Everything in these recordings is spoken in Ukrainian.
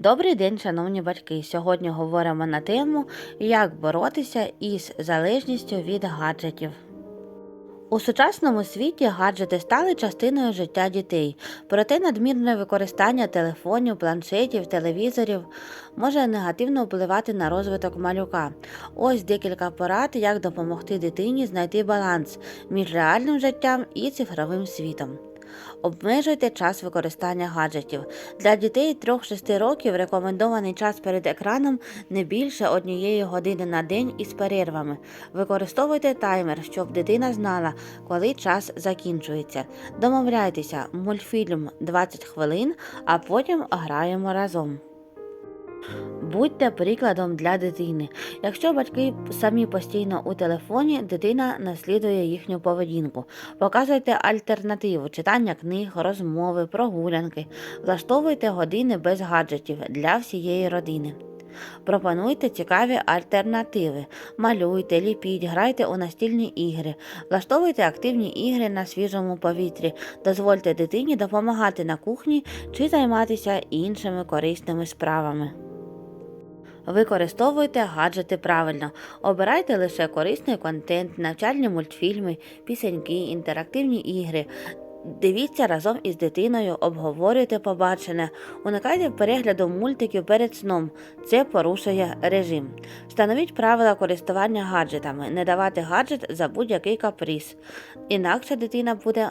Добрий день, шановні батьки. Сьогодні говоримо на тему, як боротися із залежністю від гаджетів. У сучасному світі гаджети стали частиною життя дітей, проте надмірне використання телефонів, планшетів, телевізорів може негативно впливати на розвиток малюка. Ось декілька порад, як допомогти дитині знайти баланс між реальним життям і цифровим світом. Обмежуйте час використання гаджетів. Для дітей 3-6 років рекомендований час перед екраном не більше однієї години на день із перервами. Використовуйте таймер, щоб дитина знала, коли час закінчується. Домовляйтеся, мультфільм 20 хвилин, а потім граємо разом. Будьте прикладом для дитини. Якщо батьки самі постійно у телефоні, дитина наслідує їхню поведінку. Показуйте альтернативу, читання книг, розмови, прогулянки. Влаштовуйте години без гаджетів для всієї родини. Пропонуйте цікаві альтернативи. Малюйте, ліпіть, грайте у настільні ігри, влаштовуйте активні ігри на свіжому повітрі, дозвольте дитині допомагати на кухні чи займатися іншими корисними справами. Використовуйте гаджети правильно. Обирайте лише корисний контент, навчальні мультфільми, пісеньки, інтерактивні ігри. Дивіться разом із дитиною, обговорюйте побачене, уникайте перегляду мультиків перед сном. Це порушує режим. Встановіть правила користування гаджетами, не давати гаджет за будь-який каприз. Інакше дитина буде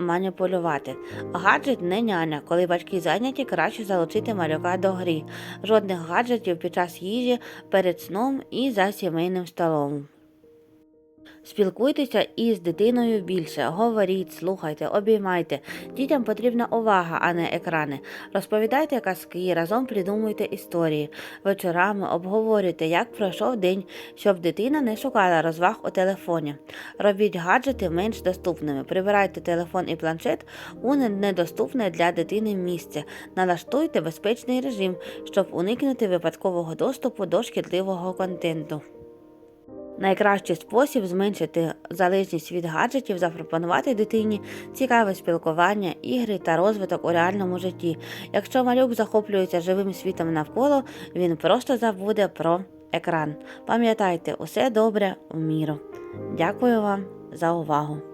маніпулювати. Гаджет не няня. Коли батьки зайняті, краще залучити малюка до грі. Жодних гаджетів під час їжі перед сном і за сімейним столом. Спілкуйтеся із дитиною більше, говоріть, слухайте, обіймайте. Дітям потрібна увага, а не екрани. Розповідайте казки, разом придумуйте історії. Вечорами обговорюйте, як пройшов день, щоб дитина не шукала розваг у телефоні. Робіть гаджети менш доступними. Прибирайте телефон і планшет у недоступне для дитини місце. Налаштуйте безпечний режим, щоб уникнути випадкового доступу до шкідливого контенту. Найкращий спосіб зменшити залежність від гаджетів запропонувати дитині цікаве спілкування, ігри та розвиток у реальному житті. Якщо малюк захоплюється живим світом навколо, він просто забуде про екран. Пам'ятайте, усе добре в міру. Дякую вам за увагу!